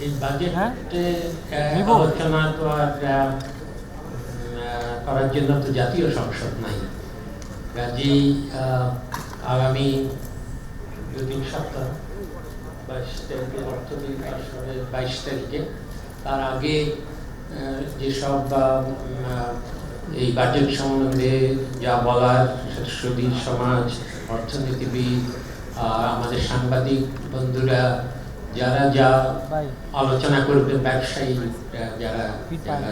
এই বাজেটে হ্যাঁ? আলোচনা তো আর করার জন্য তো জাতীয় সংসদ নাই কাজেই আগামী দু তিন সপ্তাহ বাইশ তারিখে হবে বাইশ তারিখে তার আগে যেসব এই বাজেট সম্বন্ধে যা বলার সুদীর সমাজ অর্থনীতিবিদ আর আমাদের সাংবাদিক বন্ধুরা যারা যা আলোচনা করবে ব্যবসায়ী যারা যারা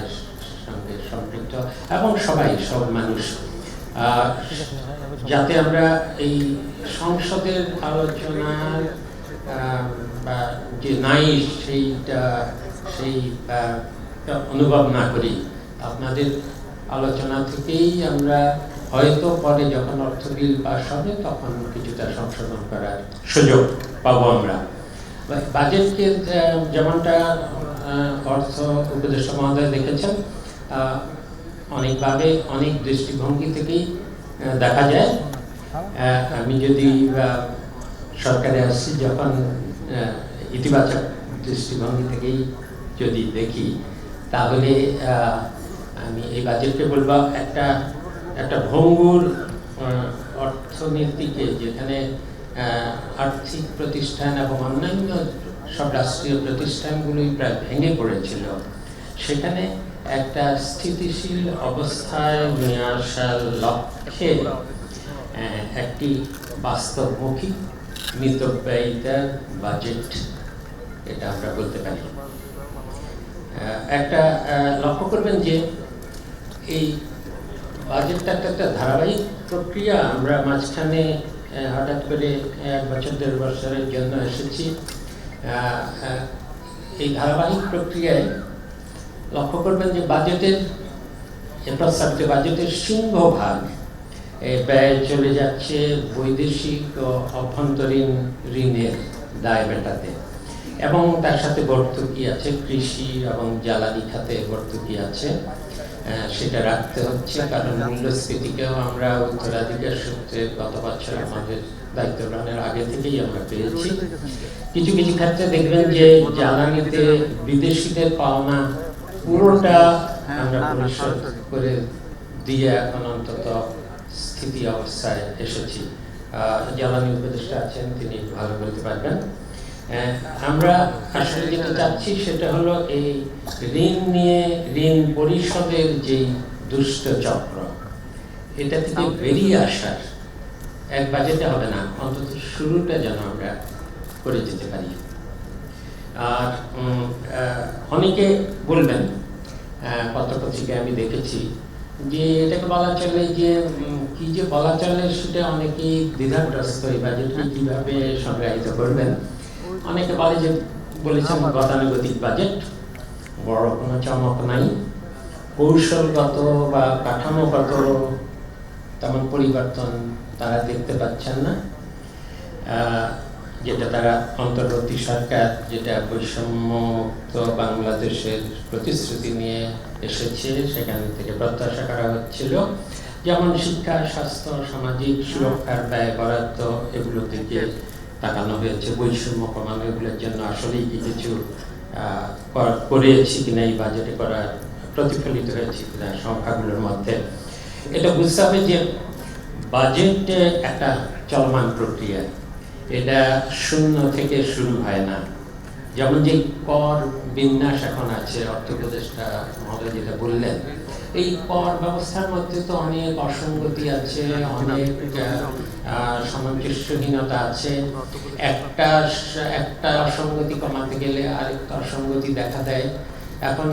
সঙ্গে সম্পৃক্ত এবং সবাই সব মানুষ। যাতে আমরা এই সংসদের আলোচনার বা যে নাই সেইটা সেই অনুভব না করি। আপনাদের আলোচনা থেকেই আমরা হয়তো পরে যখন অর্থ বিল পাস হবে তখন কিছুটা সংশোধন করার সুযোগ পাবো আমরা। বাজেটকে যেমনটা অর্থ উপদেষ্টা মহোদয় দেখেছেন অনেকভাবে অনেক দৃষ্টিভঙ্গি থেকেই দেখা যায়। আমি যদি সরকারে আসছি যখন ইতিবাচক দৃষ্টিভঙ্গি থেকেই যদি দেখি, তাহলে আমি এই বাজেটকে বলব, একটা একটা ভঙ্গুর অর্থনীতিকে যেখানে আর্থিক প্রতিষ্ঠান এবং অন্যান্য সব রাষ্ট্রীয় প্রতিষ্ঠানগুলোই প্রায় ভেঙে পড়েছিল। সেখানে একটা স্থিতিশীল অবস্থায় নিয়ে আসার লক্ষ্যে একটি বাস্তবমুখী মিতব্যয়িতার বাজেট এটা আমরা বলতে পারি। একটা লক্ষ্য করবেন যে এই বাজেটটা একটা ধারাবাহিক প্রক্রিয়া, আমরা মাঝখানে হঠাৎ করে এক বছর, দেড় বছরের জন্য এসেছি। এই ধারাবাহিক প্রক্রিয়ায় লক্ষ্য করবেন যে বাজেটের প্রস্তাবিত বাজেটের সিংহভাগ ব্যয় চলে যাচ্ছে বৈদেশিক ও অভ্যন্তরীণ ঋণের দায় মেটাতে। এবং তার সাথে ভর্তুকি আছে, কৃষি এবং জ্বালানি খাতে ভর্তুকি আছে। সেটা রাখতে হচ্ছে। কারণ মূল্যস্ফীতিকেও আমরা উত্তরাধিকার সূত্রে গত বছর আমাদের দায়িত্ব গ্রহণের আগে থেকেই আমরা পেয়েছি। কিছু কিছু ক্ষেত্রে দেখবেন যে জ্বালানিতে বিদেশিদের পাওনা পুরোটা আমরা পরিশোধ করে দিয়ে এখন অন্তত স্থিতি অবস্থায় এসেছি। জ্বালানি উপদেষ্টা আছেন, তিনি ভালো বলতে পারবেন। আমরা আসলে যেটা চাচ্ছি সেটা হলো এই ঋণ নিয়ে ঋণ পরিশোধের যেই দুষ্ট চক্র, এটা থেকে বেরিয়ে আসার এক বাজেটে হবে না, অন্তত শুরুটা যেন আমরা করে যেতে পারি। আর অনেকে বলবেন পত্রপত্রিকায় আমি দেখেছি যে এটাকে বলা চলে যে কি যে বলা চলে সেটা অনেকেই দ্বিধাগ্রস্ত এই বাজেটকে কীভাবে সংজ্ঞায়িত করবেন। অনেকে বলে যে বলেছেন গতানুগতিক বাজেট বড় কোনো চমক নাই। কৌশলগত বা কাঠামোগত তেমন পরিবর্তন তারা দেখতে পাচ্ছেন না। যেটা তারা অন্তর্বর্তী সরকার যেটা বৈষম্যমুক্ত বাংলাদেশের প্রতিশ্রুতি নিয়ে এসেছে সেখান থেকে প্রত্যাশা করা হচ্ছিল। যেমন শিক্ষা স্বাস্থ্য সামাজিক সুরক্ষার ব্যয় বরাদ্দ এগুলো থেকে তাকানো হয়েছে। বৈষম্য কমানো এগুলোর জন্য আসলেই কি কিছু কর- করেছি কিনা এই বাজেটে করার প্রতিফলিত হয়েছে কিনা সংখ্যাগুলোর মধ্যে। এটা বুঝতে হবে যে বাজেট একটা চলমান প্রক্রিয়া। এটা শূন্য থেকে শুরু হয় না। যেমন যে কর বিন্যাস এখন আছে অর্থ উপদেষ্টা মহোদয় যেটা বললেন এই কর ব্যবস্থার মধ্যে তো অনেক অসঙ্গতি আছে, অনেক সামঞ্জস্যহীনতা আছে। একটা একটা অসঙ্গতি কমাতে গেলে আরেকটা অসঙ্গতি দেখা দেয়। এখন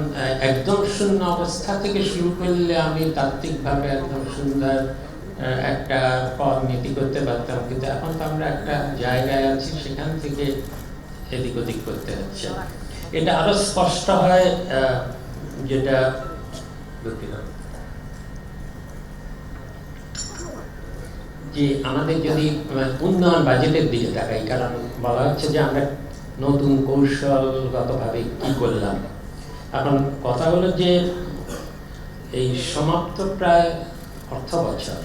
একদম শূন্য অবস্থা থেকে শুরু করলে আমি তাত্ত্বিকভাবে একদম সুন্দর একটা কর নীতি করতে পারতাম। কিন্তু এখন তো আমরা একটা জায়গায় আছি, সেখান থেকে এদিক ওদিক করতে হচ্ছে। এটা আরও স্পষ্ট হয় যেটা যে আমাদের যদি উন্নয়ন বাজেটের দিকে তাকাই, কারণ বলা হচ্ছে যে আমরা নতুন কৌশলগতভাবে কি করলাম। এখন কথা হলো যে এই সমাপ্ত প্রায় অর্থ বছর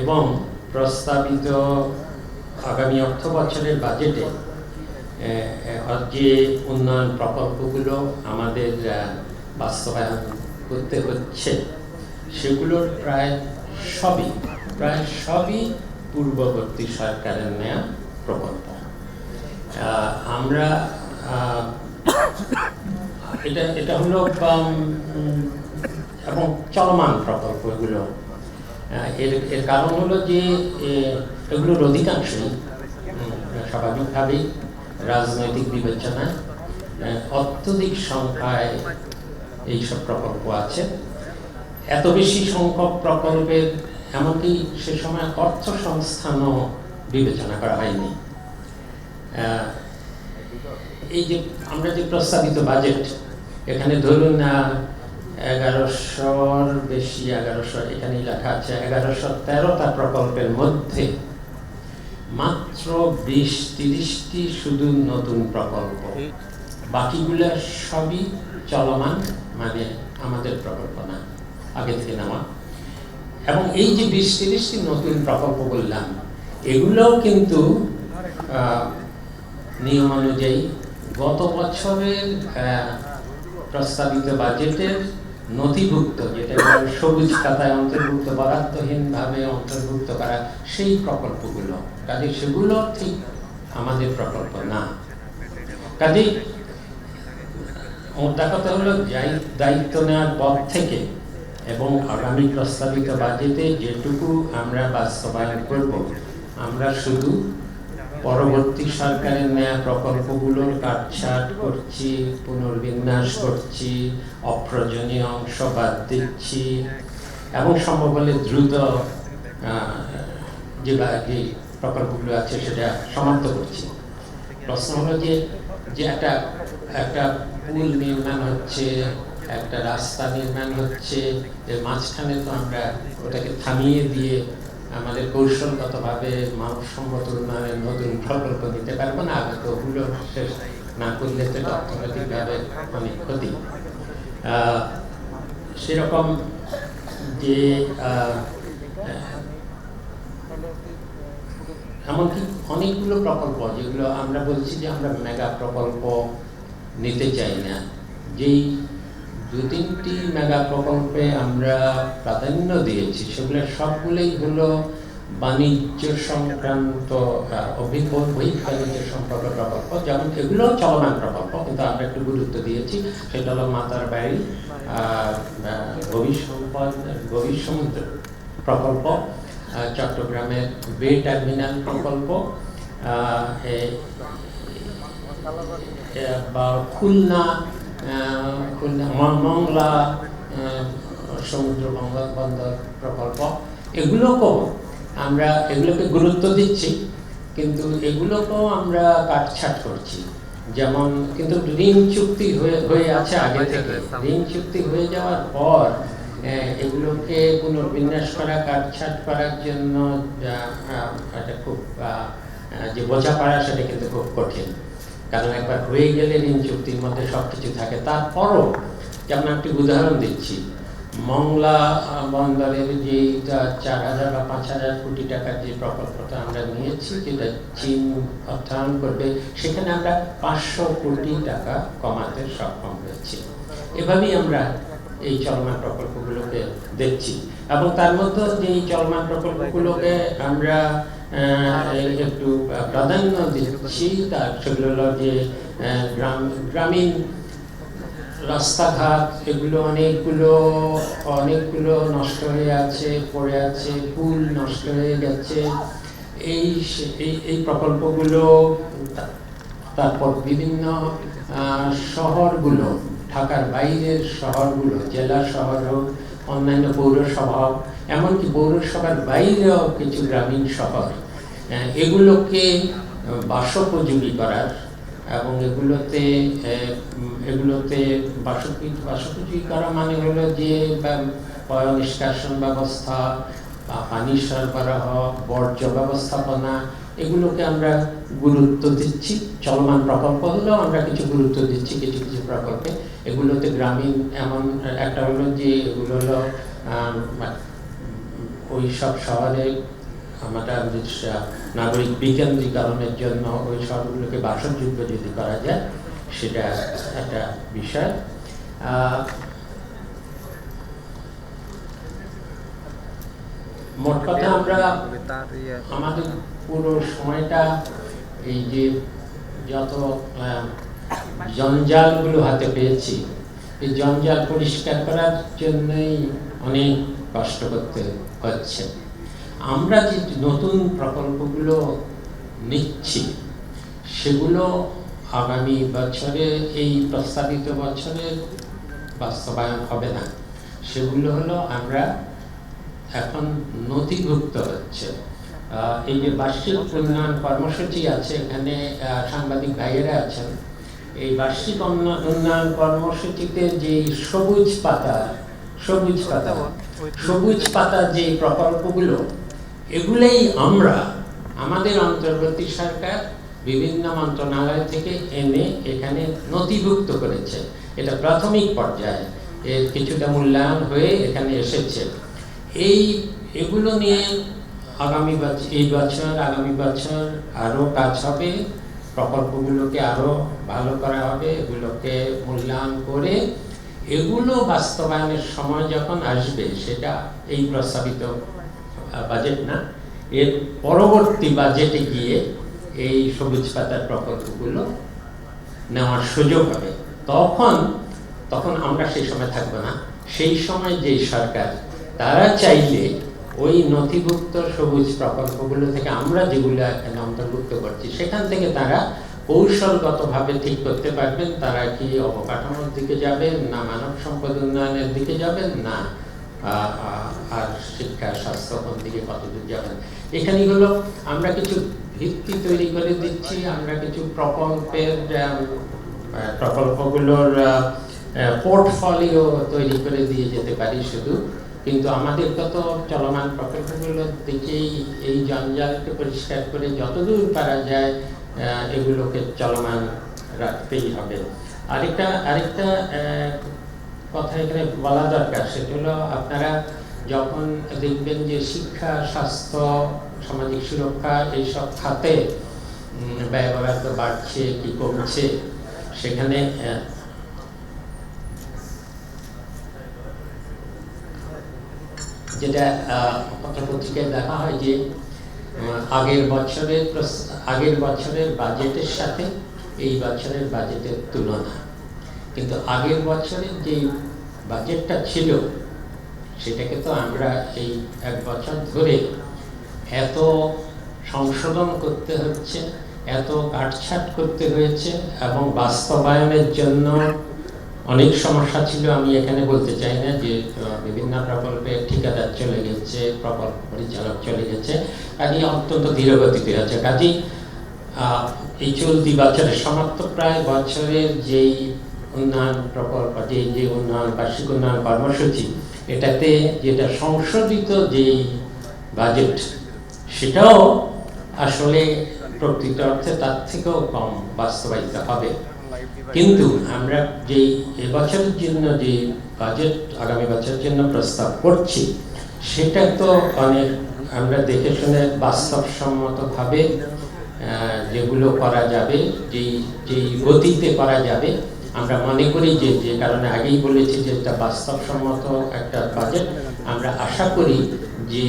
এবং প্রস্তাবিত আগামী অর্থ বছরের বাজেটে যে উন্নয়ন প্রকল্পগুলো আমাদের বাস্তবায়ন করতে হচ্ছে সেগুলোর প্রায় সবই প্রায় সবই পূর্ববর্তী সরকারের নেয়া প্রকল্প আমরা এটা এটা হলো এবং চলমান প্রকল্প এগুলো। এর এর কারণ হলো যে এগুলোর অধিকাংশই স্বাভাবিকভাবেই রাজনৈতিক বিবেচনায় অত্যধিক সংখ্যায় এইসব প্রকল্প আছে। এত বেশি সংখ্যক প্রকল্পের এমনকি সে সময় অর্থ সংস্থানও বিবেচনা করা হয়নি। এই যে আমরা যে প্রস্তাবিত বাজেট এখানে ধরুন এগারোশোর বেশি, এগারোশো এখানে লেখা আছে, এগারোশো তেরোটা প্রকল্পের মধ্যে মাত্র বিশ, তিরিশটি শুধু নতুন প্রকল্প। বাকিগুলো সবই চলমান। মানে আমাদের প্রকল্প না আগে থেকে নেওয়া। এবং এই যে বিশ তিরিশটি নতুন প্রকল্প বললাম, এগুলোও কিন্তু নিয়ম অনুযায়ী গত বছরের প্রস্তাবিত বাজেটের নথিভুক্ত, যেটা সবুজ খাতায় অন্তর্ভুক্ত, বরাদ্দহীনভাবে অন্তর্ভুক্ত করা, সেই প্রকল্পগুলো। কাজে সেগুলো ঠিক আমাদের প্রকল্প না। কাজেই মোদ্দা কথা হলো দায়িত্ব নেওয়ার পর থেকে এবং আগামী প্রস্তাবিত বাজেটে যেটুকু আমরা বাস্তবায়ন করব, আমরা শুধু পরবর্তী সরকারের নেয়া প্রকল্পগুলোর কাটছাট করছি, পুনর্বিন্যাস করছি, অপ্রয়োজনীয় অংশ বাদ দিচ্ছি এবং সম্ভব হলে দ্রুত যে প্রকল্পগুলো আছে সেটা সমাপ্ত করছি। প্রশ্ন হলো যে যে একটা একটা পুল নির্মাণ হচ্ছে, একটা রাস্তা নির্মাণ হচ্ছে, এর মাঝখানে তো আমরা ওটাকে থামিয়ে দিয়ে আমাদের কৌশলগতভাবে মানবসম্মত উন্নয়নের নতুন প্রকল্প দিতে পারব না, আগে তো ওগুলো শেষ না করলে তো অর্থনৈতিকভাবে অনেক ক্ষতি। সেরকম যে এমনকি অনেকগুলো প্রকল্প, যেগুলো আমরা বলছি যে আমরা মেগা প্রকল্প নিতে চাই না। যেই দু তিনটি মেগা প্রকল্পে আমরা প্রাধান্য দিয়েছি, সেগুলো সবগুলোই হলো বাণিজ্য সংক্রান্ত অভিজ্ঞ সম্পর্ক প্রকল্প, যেমন এগুলো চলমান প্রকল্প, কিন্তু আমরা একটু গুরুত্ব দিয়েছি, সেটা হলো মাতার বাড়ি গভীর সম্পদ, গভীর সমুদ্র প্রকল্প চট্টগ্রামের বে টার্মিনাল প্রকল্প বা খুলনা খুলনা মংলা সমুদ্র বন্দর বন্দর প্রকল্প এগুলোকেও আমরা এগুলোকে গুরুত্ব দিচ্ছি কিন্তু এগুলোকেও আমরা কাটছাট করছি। যেমন কিন্তু ঋণ চুক্তি হয়ে হয়ে আছে আগে থেকে। ঋণ চুক্তি হয়ে যাওয়ার পর এগুলোকে পুনর্বিন্যাস করা কাটছাট করার জন্য খুব যে বোঝাপড়া সেটা কিন্তু খুব কঠিন। কারণ একবার হয়ে গেলে ঋণ চুক্তির মধ্যে সব কিছু থাকে। তারপরও যেমন একটি উদাহরণ দিচ্ছি। মংলা বন্দরের যে চার হাজার বা পাঁচ হাজার কোটি টাকার যে প্রকল্পটা আমরা নিয়েছি, যেটা চীন অর্থায়ন করবে, সেখানে আমরা পাঁচশো কোটি টাকা কমাতে সক্ষম হয়েছি। এভাবেই আমরা এই চলমান প্রকল্পগুলোকে দেখছি। এবং তার মধ্যে যে চলমান প্রকল্পগুলোকে আমরা একটু প্রাধান্য দিচ্ছি, তার সেগুলো হলো যে গ্রাম, গ্রামীণ রাস্তাঘাট, এগুলো অনেকগুলো অনেকগুলো নষ্ট হয়ে আছে, পড়ে আছে, পুল নষ্ট হয়ে গেছে এই এই প্রকল্পগুলো, তারপর বিভিন্ন শহরগুলো ঢাকার বাইরের শহরগুলো জেলা শহর হোক, অন্যান্য পৌরসভা এমনকি পৌরসভার বাইরেও কিছু গ্রামীণ শহর এগুলোকে বাসোপযোগী করার এবং এগুলোতে এগুলোতে বাসোপযোগী বাসোপযোগী করা মানে হলো যে নিষ্কাশন ব্যবস্থা পানি সরবরাহ, বর্জ্য ব্যবস্থাপনা এগুলোকে আমরা গুরুত্ব দিচ্ছি চলমান প্রকল্প হলেও আমরা কিছু গুরুত্ব দিচ্ছি কিছু কিছু প্রকল্পে। এগুলোতে গ্রামীণ এমন একটা হলো যে এগুলো হলো ওই সব শহরে আমরা নাগরিক বিকেন্দ্রীকরণের জন্য ওই শহরগুলোকে বাসযোগ্য যদি করা যায় সেটা একটা বিষয়। আহ, মোট কথা আমরা আমাদের পুরো সময়টা এই যে যত জঞ্জালগুলো হাতে পেয়েছি, এই জঞ্জাল পরিষ্কার করার জন্যই অনেক কষ্ট করতে হচ্ছে। আমরা যে নতুন প্রকল্পগুলো নিচ্ছি, সেগুলো আগামী বছরে, এই প্রস্তাবিত বছরের বাস্তবায়ন হবে না। সেগুলো হলো আমরা এখন নথিভুক্ত হচ্ছে। এই যে বার্ষিক উন্নয়ন কর্মসূচি আছে এখানে সাংবাদিক ভাইয়েরা আছেন। এই বার্ষিক উন্ন- উন্নয়ন কর্মসূচিতে যে সবুজ পাতা সবুজ পাতা সবুজ পাতা যে প্রকল্পগুলো, এগুলোই আমরা, আমাদের অন্তর্বর্তী সরকার বিভিন্ন মন্ত্রণালয় থেকে এনে এখানে নথিভুক্ত করেছে। এটা প্রাথমিক পর্যায়ে। এর কিছুটা মূল্যায়ন হয়ে এখানে এসেছে। এই, এগুলো নিয়ে আগামী এই বছর, আগামী বছর আরও কাজ হবে। প্রকল্পগুলোকে আরও ভালো করা হবে, এগুলোকে মূল্যায়ন করে এগুলো বাস্তবায়নের সময় যখন আসবে, সেটা এই প্রস্তাবিত বাজেট না, এর পরবর্তী বাজেটে গিয়ে এই সবুজ পাতার প্রকল্পগুলো নেওয়ার সুযোগ হবে। তখন তখন আমরা সেই সময় থাকব না। সেই সময় যেই সরকার, তারা চাইলে ওই নথিভুক্ত সবুজ প্রকল্পগুলো থেকে আমরা যেগুলো এখানে অন্তর্ভুক্ত করছি, সেখান থেকে তারা কৌশলগতভাবে ঠিক করতে পারবেন, তারা কি অবকাঠামোর দিকে যাবেন, না মানব সম্পদ উন্নয়নের দিকে যাবেন, না আর শিক্ষা, স্বাস্থ্য কোন দিকে কতদূর যাবেন। এখানে হলো আমরা কিছু ভিত্তি তৈরি করে দিচ্ছি, আমরা কিছু প্রকল্পের প্রকল্পগুলোর পোর্টফোলিও তৈরি করে দিয়ে যেতে পারি শুধু। কিন্তু আমাদের কত চলমান প্রকল্পগুলোর দিকেই এই জঞ্জালকে পরিষ্কার করে যতদূর পারা যায় এগুলোকে চলমান রাখতেই হবে। আরেকটা আরেকটা কথা এখানে বলা দরকার, সেটা হলো আপনারা যখন দেখবেন যে শিক্ষা, স্বাস্থ্য, সামাজিক সুরক্ষা এইসব খাতে ব্যয় বাড়ছে, কি কমছে, সেখানে যেটা পত্রপত্রিকায় দেখা হয় যে আগের বছরের আগের বছরের বাজেটের সাথে এই বছরের বাজেটের তুলনা। কিন্তু আগের বছরের যে বাজেটটা ছিল, সেটাকে তো আমরা এই এক বছর ধরে এত সংশোধন করতে হচ্ছে, এত কাটছাট করতে হয়েছে এবং বাস্তবায়নের জন্য অনেক সমস্যা ছিল আমি এখানে বলতে চাই না যে বিভিন্ন প্রকল্পে ঠিকাদার চলে গেছে প্রকল্প পরিচালক চলে গেছে কাজে অত্যন্ত ধীরগতিতে আছে। আহ, এই চলতি বছরের সমাপ্ত প্রায় বছরের যেই উন্নয়ন প্রকল্প যে যে উন্নয়ন বার্ষিক উন্নয়ন কর্মসূচি এটাতে যেটা সংশোধিত যেই বাজেট সেটাও আসলে প্রকৃত অর্থে তার থেকেও কম বাস্তবায়িত হবে। কিন্তু আমরা যে এবছরের জন্য যে বাজেট আগামী বছরের জন্য প্রস্তাব করছি, সেটা তো অনেক আমরা দেখে শুনে বাস্তবসম্মতভাবে যেগুলো করা যাবে, যেই যেই গতিতে করা যাবে, আমরা মনে করি যে যে কারণে আগেই বলেছি যে এটা বাস্তবসম্মত একটা বাজেট আমরা আশা করি যে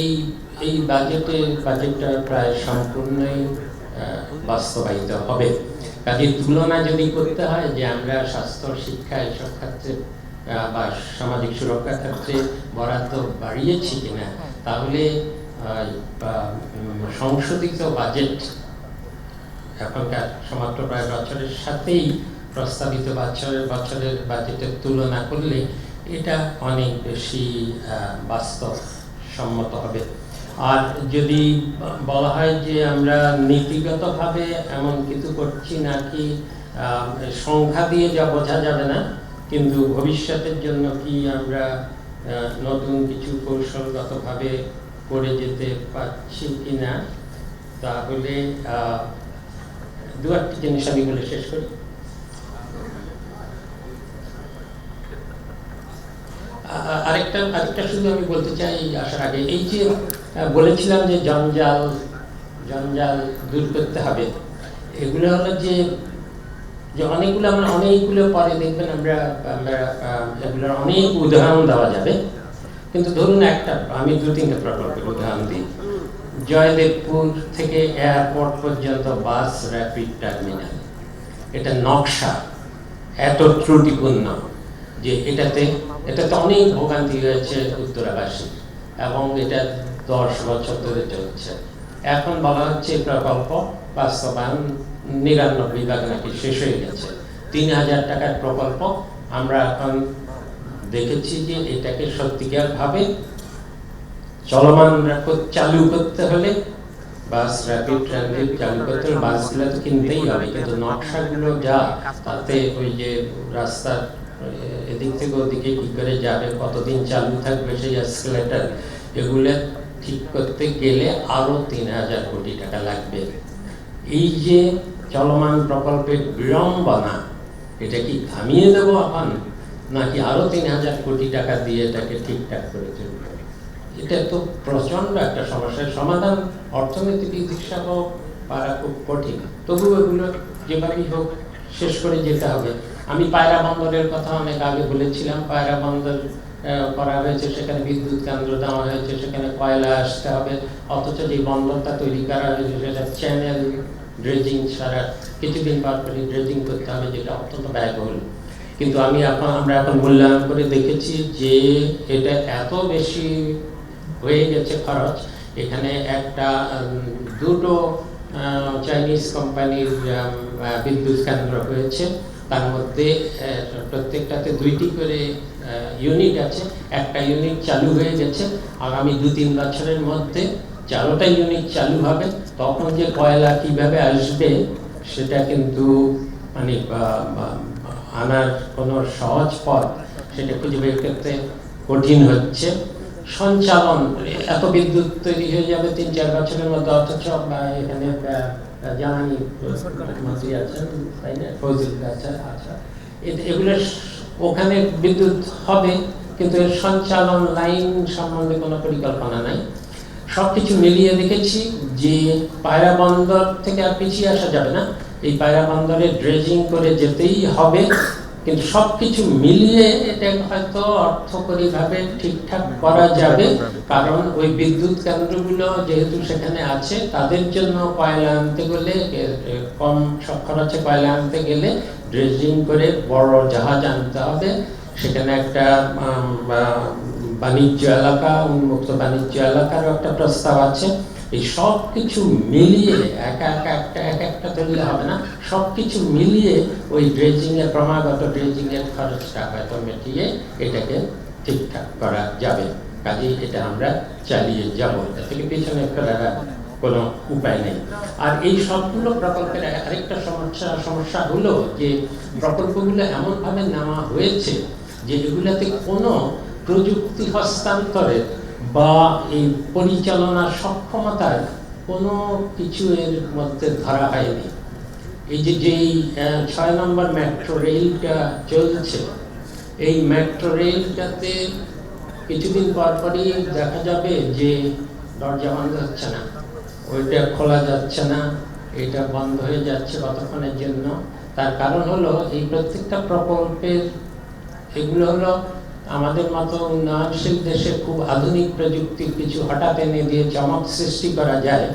এই এই বাজেটে বাজেটটা প্রায় সম্পূর্ণই বাস্তবায়িত হবে। কাজে তুলনা যদি করতে হয় যে আমরা স্বাস্থ্য শিক্ষা এসব ক্ষেত্রে বা সামাজিক সুরক্ষার ক্ষেত্রে বরাদ্দ বাড়িয়েছি কিনা তাহলে সংশোধিত বাজেট এখনকার সমাপ্ত প্রায় বছরের সাথেই প্রস্তাবিত বছরের বছরের বাজেটের তুলনা করলে এটা অনেক বেশি আহ, বাস্তব সম্মত হবে। আর যদি বলা হয় যে আমরা নীতিগতভাবে এমন কিছু করছি নাকি সংখ্যা দিয়ে যা বোঝা যাবে না কিন্তু ভবিষ্যতের জন্য কি আমরা নতুন কিছু কৌশলগতভাবে করে যেতে পারছি কিনা তাহলে আহ, দু একটি জিনিস আমি বলে শেষ করি। আরেকটা আরেকটা শুধু আমি বলতে চাই আসার আগে এই যে বলেছিলাম যে জঞ্জাল জঞ্জাল দূর করতে হবে। এগুলো হলো যে যে অনেকগুলো আমরা, অনেকগুলো পরে দেখবেন আমরা আমরা এগুলোর অনেক উদাহরণ দেওয়া যাবে। কিন্তু ধরুন একটা, আমি দু তিনটে প্রকল্পের উদাহরণ দিই। জয়দেবপুর থেকে এয়ারপোর্ট পর্যন্ত বাস র্যাপিড টার্মিনাল এটা নকশা, এত ত্রুটিপূর্ণ যে এটাতে এটাতে অনেক ভোগান্তি হয়েছে উত্তরাবাসী। এবং এটা দশ বছর ধরে চলছে। এখন বলা হচ্ছে প্রকল্প বাস্তবায়ন নিরানব্বই ভাগ নাকি শেষ হয়ে গেছে। তিন হাজার টাকার প্রকল্প। আমরা এখন দেখেছি যে এটাকে সত্যিকার ভাবে চলমান চালু করতে হলে বাস র্যাপিড ট্রানজিট চালু করতে হলে বাসগুলো তো কিনতেই হবে। কিন্তু নকশাগুলো যা, তাতে ওই যে রাস্তার, এদিক থেকে ওদিকে কি করে যাবে, কতদিন চালু থাকবে সেই এসকেলেটার এগুলো ঠিক করতে গেলে আরও তিন হাজার কোটি টাকা লাগবে। এই যে চলমান প্রকল্পের বিড়ম্বনা এটা কি থামিয়ে দেবো এখন নাকি আরও তিন হাজার কোটি টাকা দিয়ে এটাকে ঠিকঠাক করে তুলবে? এটা তো প্রচণ্ড একটা সমস্যার সমাধান। অর্থনৈতিক হিসাব পারা খুব কঠিন। তবু এগুলো যেভাবেই হোক, শেষ করে যেতে হবে। আমি পায়রা বন্দরের কথা অনেক আগে বলেছিলাম। পায়রা বন্দর করা হয়েছে, সেখানে বিদ্যুৎ কেন্দ্র দেওয়া হয়েছে, সেখানে কয়লা আসতে হবে। অথচ যে বন্দরটা তৈরি করা হয়েছে, সেটা চ্যানেল ড্রেজিং ছাড়া কিছুদিন পর করে ড্রেজিং করতে হবে, যেটা অত্যন্ত ব্যয়বহুল। কিন্তু আমি এখন, আমরা এখন মূল্যায়ন করে দেখেছি যে এটা এত বেশি হয়ে গেছে খরচ। এখানে একটা দুটো চাইনিজ কোম্পানির বিদ্যুৎ কেন্দ্র হয়েছে। তার মধ্যে প্রত্যেকটাতে দুইটি করে ইউনিট আছে। একটা ইউনিট চালু হয়ে গেছে। আগামী দু তিন বছরের মধ্যে চারোটা ইউনিট চালু হবে। তখন যে কয়লা কীভাবে আসবে, সেটা কিন্তু মানে আনার কোনো সহজ পথ সেটা খুঁজে বের করতে কঠিন হচ্ছে। সঞ্চালন এত বিদ্যুৎ তৈরি হয়ে যাবে তিন, চার বছরের মধ্যে, অথচ এখানে জ্বালানি মন্ত্রী আছেন, তাই না? ফৌজিল আচ্ছা। এ- এগুলো ওখানে বিদ্যুৎ হবে, কিন্তু এর সঞ্চালন লাইন সম্বন্ধে কোনো পরিকল্পনা নাই। সবকিছু মিলিয়ে দেখেছি যে পায়রা বন্দর থেকে আর পিছিয়ে আসা যাবে না। এই পায়রা বন্দরে ড্রেজিং করে যেতেই হবে। কিন্তু সবকিছু মিলিয়ে এটা হয়তো অর্থকরীভাবে ঠিকঠাক করা যাবে। কারণ ওই বিদ্যুৎ কেন্দ্রগুলো যেহেতু সেখানে আছে তাদের জন্য কয়লা আনতে গেলে কম খরচে কয়লা আনতে গেলে ড্রেজিং করে বড় জাহাজ আনতে হবে। সেখানে একটা বাণিজ্য এলাকা উন্মুক্ত বাণিজ্য এলাকারও একটা প্রস্তাব আছে। এই সব কিছু মিলিয়ে একা একা একটা এক একটা ধরলে হবে না। সব কিছু মিলিয়ে ওই ড্রেজিংয়ের ক্রমাগত ড্রেজিং এর খরচটা হয়তো মিটিয়ে এটাকে ঠিকঠাক করা যাবে। কাজেই এটা আমরা চালিয়ে যাব। এটা থেকে পিছনে আর কোনো উপায় নেই। আর এই সবগুলো প্রকল্পের আরেকটা সমস্যা সমস্যা হলো যে প্রকল্পগুলো এমনভাবে নেওয়া হয়েছে যে এগুলোতে কোনো প্রযুক্তি হস্তান্তরের বা এই পরিচালনার সক্ষমতার কোনো কিছু এর মধ্যে ধরা হয়নি। এই যে যেই ছয় নম্বর মেট্রো রেলটা চলছে, এই মেট্রো রেলটাতে কিছুদিন পর পরই দেখা যাবে যে দরজা বন্ধ হচ্ছে না। ওইটা খোলা যাচ্ছে না, এটা বন্ধ হয়ে যাচ্ছে কতক্ষণের জন্য? তার কারণ হলো এই প্রত্যেকটা প্রকল্পের, এগুলো হলো আমাদের মতো উন্নয়নশীল দেশে খুব আধুনিক প্রযুক্তির কিছু হঠাৎ এনে দিয়ে চমক সৃষ্টি করা যায়,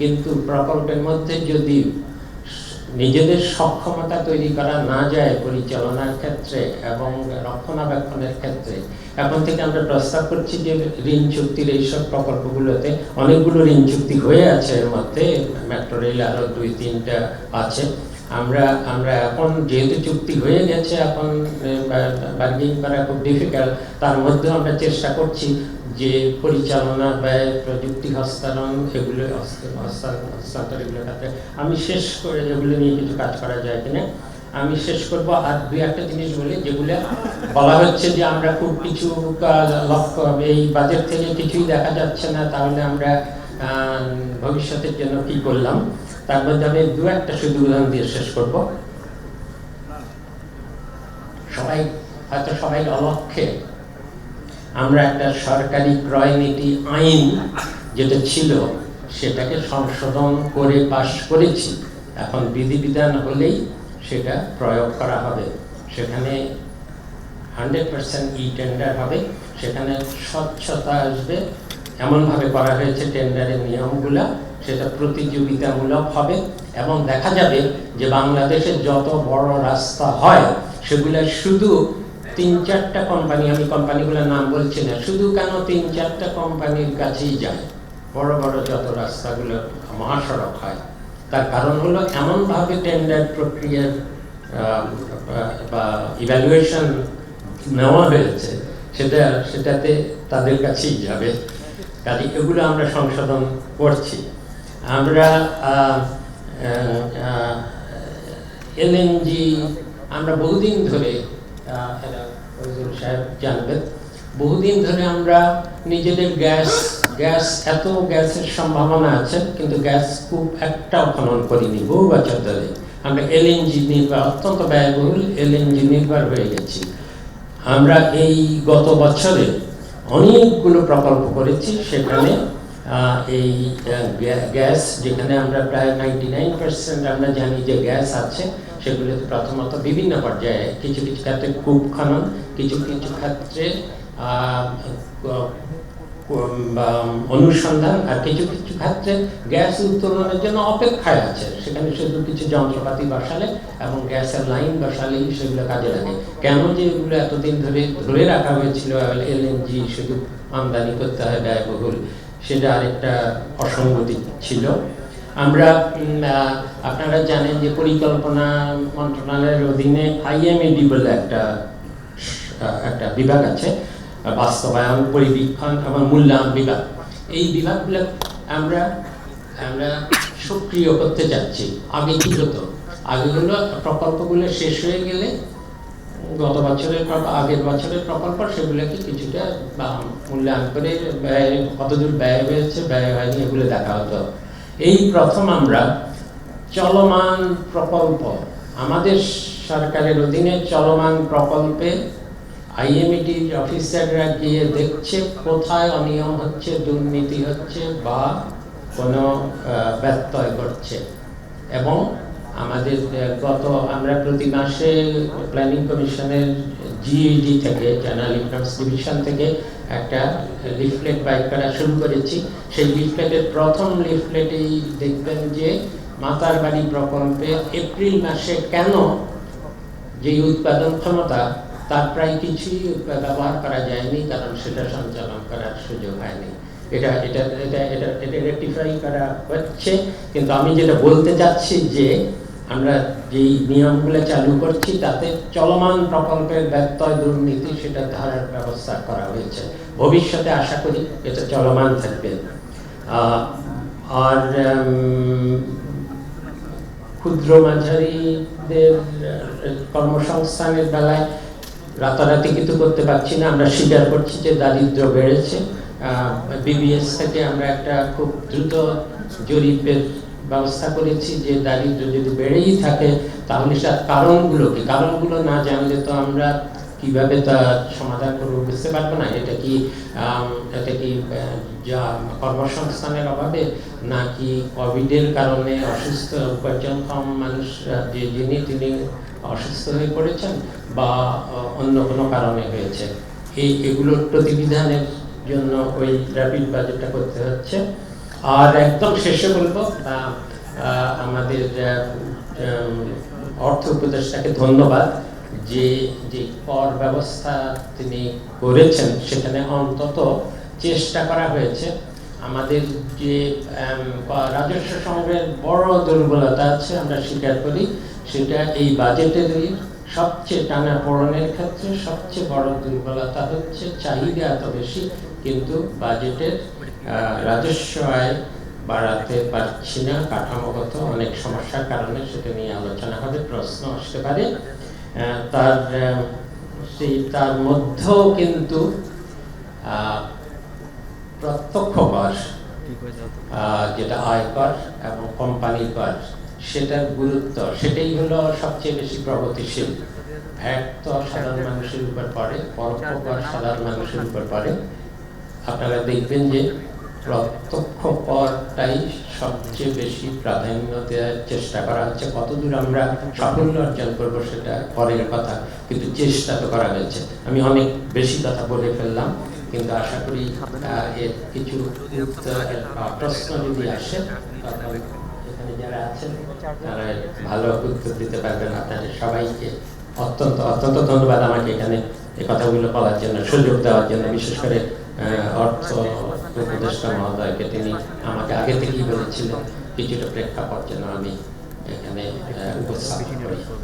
কিন্তু প্রকল্পের মধ্যে যদি নিজেদের সক্ষমতা তৈরি করা না যায় পরিচালনার ক্ষেত্রে এবং রক্ষণাবেক্ষণের ক্ষেত্রে, এখন থেকে আমরা প্রস্তাব করছি যে ঋণ চুক্তির এইসব প্রকল্পগুলোতে অনেকগুলো ঋণ চুক্তি হয়ে আছে, এর মধ্যে মেট্রো রেল আরও দুই তিনটা আছে। আমরা আমরা এখন যেহেতু চুক্তি হয়ে গেছে, এখন বার্গেনিং করা খুব ডিফিকাল্ট তার মধ্যে আমরা চেষ্টা করছি যে পরিচালনা ব্যয়, প্রযুক্তি হস্তান্তরণ এগুলো হস্তান্তর এগুলো কাজে আমি শেষ করে এগুলো নিয়ে কিছু কাজ করা যায় কিনা, আমি শেষ করব। আর দুই একটা জিনিস বলি, যেগুলো বলা হচ্ছে যে আমরা খুব কিছু লক্ষ্য এই বাজেট থেকে কিছুই দেখা যাচ্ছে না, তাহলে আমরা ভবিষ্যতের জন্য কি করলাম? তার মধ্যে আমি দু একটা শুধু উদাহরণ দিয়ে শেষ করব। সবাই, হয়তো সবাই অলক্ষে। আমরা একটা সরকারি ক্রয় নীতি আইন যেটা ছিল, সেটাকে সংশোধন করে পাশ করেছি। এখন বিধিবিধান হলেই সেটা প্রয়োগ করা হবে। সেখানে হান্ড্রেড পার্সেন্ট ই টেন্ডার হবে। সেখানে স্বচ্ছতা আসবে। এমনভাবে করা হয়েছে টেন্ডারের নিয়মগুলা। সেটা প্রতিযোগিতামূলক হবে এবং দেখা যাবে যে বাংলাদেশের যত বড় রাস্তা হয়, সেগুলো শুধু তিন চারটা কোম্পানি আমি কোম্পানিগুলোর নাম বলছি না, শুধু কেন তিন চারটা কোম্পানির কাছেই যায়? বড় বড় যত রাস্তাগুলো মহাসড়ক হয়, তার কারণ হলো এমনভাবে টেন্ডার প্রক্রিয়ার বা ইভ্যালুয়েশন নেওয়া হয়েছে, সেটা, সেটাতে তাদের কাছেই যাবে। কাজে এগুলো আমরা সংশোধন করছি। আমরা এলএনজি, আমরা বহুদিন ধরে সাহেব জানবেন, বহুদিন ধরে আমরা নিজেদের গ্যাস গ্যাস, এত গ্যাসের সম্ভাবনা আছে, কিন্তু গ্যাস খুব একটাও খনন করিনি, বহু বছর ধরে। আমরা এলএনজি নির্ভর, অত্যন্ত ব্যয়বহুল এলএনজি নির্ভর হয়ে গেছি। আমরা এই গত বছরে অনেকগুলো প্রকল্প করেছি, সেখানে এই গ্যাস যেখানে আমরা প্রায় নাইনটি নাইন পার্সেন্ট আমরা জানি যে গ্যাস আছে, সেগুলোতে প্রথমত বিভিন্ন পর্যায়ে কিছু কিছু ক্ষেত্রে কূপ খনন, কিছু কিছু ক্ষেত্রে অনুসন্ধান, আর কিছু কিছু ক্ষেত্রে গ্যাস উত্তোলনের জন্য অপেক্ষায় আছে। সেখানে শুধু কিছু যন্ত্রপাতি বসালে এবং গ্যাসের লাইন বসালেই সেগুলো কাজে লাগে। কেন যে এগুলো এতদিন ধরে ধরে রাখা হয়েছিল? এলএনজি শুধু আমদানি করতে হয় ব্যয়বহুল। সেটা আরেকটা অসঙ্গতি ছিল। আমরা আপনারা জানেন যে পরিকল্পনা মন্ত্রণালয়ের অধীনে আইএমএডি বলে একটা একটা বিভাগ আছে, বাস্তবায়ন, পরিবীক্ষণ এবং মূল্যায়ন বিভাগ। এই বিভাগগুলো আমরা আমরা সক্রিয় করতে যাচ্ছি আগে কি হতো? আগে হলো প্রকল্পগুলো শেষ হয়ে গেলে গত বছরের আগের বছরের প্রকল্প সেগুলোকে কিছুটা মূল্যায়ন করে ব্যয়, কতদূর ব্যয় হয়েছে, ব্যয় হয়নি, এগুলো দেখা হতো। এই প্রথম আমরা চলমান প্রকল্প, আমাদের সরকারের অধীনে চলমান প্রকল্পে আইএমইটির অফিসাররা গিয়ে দেখছে কোথায় অনিয়ম হচ্ছে, দুর্নীতি হচ্ছে বা কোনো ব্যত্যয় ঘটছে। এবং আমাদের গত, আমরা প্রতি মাসে প্ল্যানিং কমিশনের জিইডি থেকে জেনারেল ইনকামস ডিভিশন থেকে একটা লিফলেট বাইক করা শুরু করেছি। সেই লিফলেটের প্রথম লিফলেটেই দেখবেন যে মাতার বাড়ি প্রকল্পে এপ্রিল মাসে কেন যে উৎপাদন ক্ষমতা, তার প্রায় কিছুই ব্যবহার করা যায়নি, কারণ সেটা সঞ্চালন করার সুযোগ হয়নি। এটা এটা এটা এটা এটা করা হচ্ছে। কিন্তু আমি যেটা বলতে চাচ্ছি যে আমরা যেই নিয়মগুলো চালু করছি, তাতে চলমান প্রকল্পের ব্যত্যয় দুর্নীতি সেটা ধরার ব্যবস্থা করা হয়েছে। ভবিষ্যতে আশা করি এটা চলমান থাকবে। আর ক্ষুদ্র মাঝারিদের কর্মসংস্থানের বেলায় রাতারাতি কিছু করতে পারছি না। আমরা স্বীকার করছি যে দারিদ্র্য বেড়েছে। বিবিএস থেকে আমরা একটা খুব দ্রুত জরিপের ব্যবস্থা করেছি যে দারিদ্র যদি বেড়েই থাকে তাহলে তার কারণগুলো কি কারণগুলো না জানলে তো আমরা কীভাবে তা সমাধান করব বুঝতে পারব না। এটা কি এটা কি যা কর্মসংস্থানের অভাবে নাকি কোভিডের কারণে অসুস্থ উপার্জনক্ষম মানুষ আহ, যে যিনি তিনি অসুস্থ হয়ে পড়েছেন বা অন্য কোনো কারণে হয়েছে। এই এগুলোর প্রতিবিধানের জন্য ওই র্যাপিড বাজেটটা করতে হচ্ছে। আর একদম শেষে বলব আমাদের অর্থ উপদেষ্টাকে ধন্যবাদ যে যে কর ব্যবস্থা তিনি করেছেন, সেখানে অন্তত চেষ্টা করা হয়েছে। আমাদের যে রাজস্ব সংগ্রহের বড় দুর্বলতা আছে, আমরা স্বীকার করি, সেটা এই বাজেটেরই সবচেয়ে টানা পড়নের ক্ষেত্রে সবচেয়ে বড় দুর্বলতা হচ্ছে চাহিদা এত বেশি, কিন্তু বাজেটের রাজস্ব আয় বাড়াতে পারছি না, কাঠামোগত অনেক সমস্যার কারণে সেটা নিয়ে আলোচনা হবে, প্রশ্ন আসতে পারে। তার সেই তার মধ্যেও কিন্তু প্রত্যক্ষ কর যেটা আয়কর এবং কোম্পানি কর, সেটার গুরুত্ব, সেটাই হলো সবচেয়ে বেশি প্রগতিশীল। ভ্যাট তো সাধারণ মানুষের উপর পড়ে পরোক্ষ কর সাধারণ মানুষের উপর পড়ে। আপনারা দেখবেন যে প্রত্যক্ষ করটাই সবচেয়ে বেশি প্রাধান্য দেওয়ার চেষ্টা করা হচ্ছে। কতদূর আমরা সাফল্য অর্জন করব সেটা পরের কথা, কিন্তু চেষ্টা তো করা হয়েছে। আমি অনেক বেশি কথা বলে ফেললাম, কিন্তু আশা করি এর কিছু প্রশ্ন যদি আসে এখানে যারা আছেন, তারা ভালো উত্তর দিতে পারবেন আপনাদের সবাইকে অত্যন্ত অত্যন্ত ধন্যবাদ আমাকে এখানে এই কথাগুলো বলার জন্য, সুযোগ দেওয়ার জন্য, বিশেষ করে অর্থ উপদেষ্টা মহোদয়কে তিনি আমাকে আগে থেকেই বলেছিলেন কিছুটা প্রেক্ষাপট যেন আমি এখানে উপস্থাপন করি।